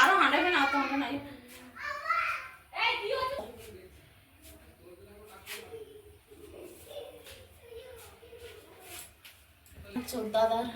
আরও হাঁটাবে না অত হাঁটে নাই। চোদ্দাদার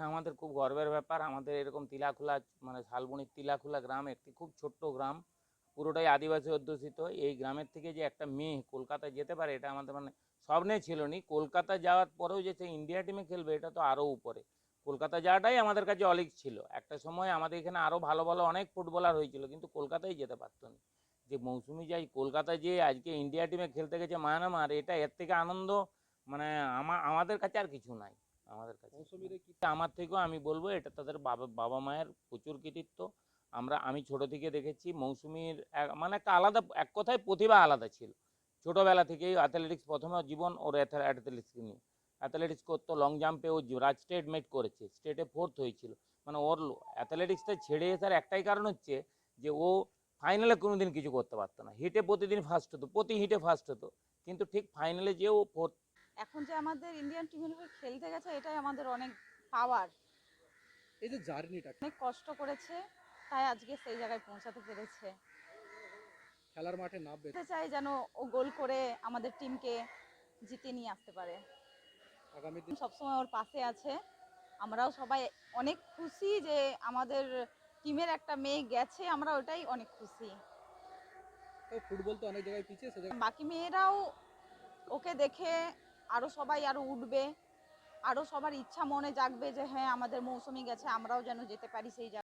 এটা আমাদের খুব গর্বের ব্যাপার। আমাদের এরকম তিলাখোলা মানে শালবনির তিলাখোলা গ্রাম একটি খুব ছোট্ট গ্রাম, পুরোটাই আদিবাসী অধ্যুষিত। এই গ্রামের থেকে যে একটা মেয়ে কলকাতায় যেতে পারে, এটা আমাদের মানে স্বপ্নে ছিল নি কলকাতা যাওয়ার পরেও যে সে ইন্ডিয়া টিমে খেলবে, এটা তো আরও উপরে। কলকাতা যাওয়াটাই আমাদের কাছে অলিক ছিল। একটা সময় আমাদের এখানে আরও ভালো ভালো অনেক ফুটবলার হয়েছিল, কিন্তু কলকাতায় যেতে পারতো না। যে মৌসুমি যাই, কলকাতায় যে আজকে ইন্ডিয়া টিমে খেলতে গেছে মায়ানমার, এটা এর থেকে আনন্দ মানে আমাদের কাছে আর কিছু নাই। আমাদের কাছে। আমার থেকেও আমি বলব, এটা তাদের বাবা বাবা মায়ের প্রচুর কৃতিত্ব। আমরা, আমি ছোট থেকে দেখেছি মৌসুমীর মানে একটা আলাদা, এক কথায় প্রতিভা আলাদা ছিল। ছোটবেলা থেকেই অ্যাথলেটিক্স প্রথমে জীবন ওর অ্যাথলেটিক্স নিয়ে। অ্যাথলেটিক্স করতো লং জাম্পে ও রাজ স্টেট মেট করেছে স্টেটে ফোর্থ হয়েছিল। মানে ওর অ্যাথলেটিক্সটা ছেড়ে আসার একটাই কারণ হচ্ছে যে ও ফাইনালে কোনোদিন কিছু করতে পারতো না। হিটে প্রতিদিন ফার্স্ট হতো, প্রতি হিটে ফার্স্ট হতো। কিন্তু ঠিক ফাইনালে যে ও ফোর্থ এখন যে আমাদের ইন্ডিয়ান টিমের হয়ে খেলতে গেছে এটাই আমাদের অনেক পাওয়ার এই যে জার্নিটা। অনেক কষ্ট করেছে তাই আজকে সেই জায়গায় পৌঁছাতে পেরেছে। খেলার মাঠে নামবে। চাই যেন ও গোল করে আমাদের টিমকে জিতে নিয়ে আসতে পারে। আগামী দিন সবসময় ওর পাশে আছে। আমরাও সবাই অনেক খুশি যে আমাদের টিমের একটা মেয়ে গেছে আমরা ওটাই অনেক খুশি। তো ফুটবল তো অনেক জায়গায় পিছিয়ে বাকি মেয়েরাও ওকে দেখে আরও সবাই আরও উঠবে আরও সবার ইচ্ছা মনে জাগবে যে হ্যাঁ আমাদের মৌসুমি গেছে, আমরাও যেন যেতে পারি সেই জায়গায়।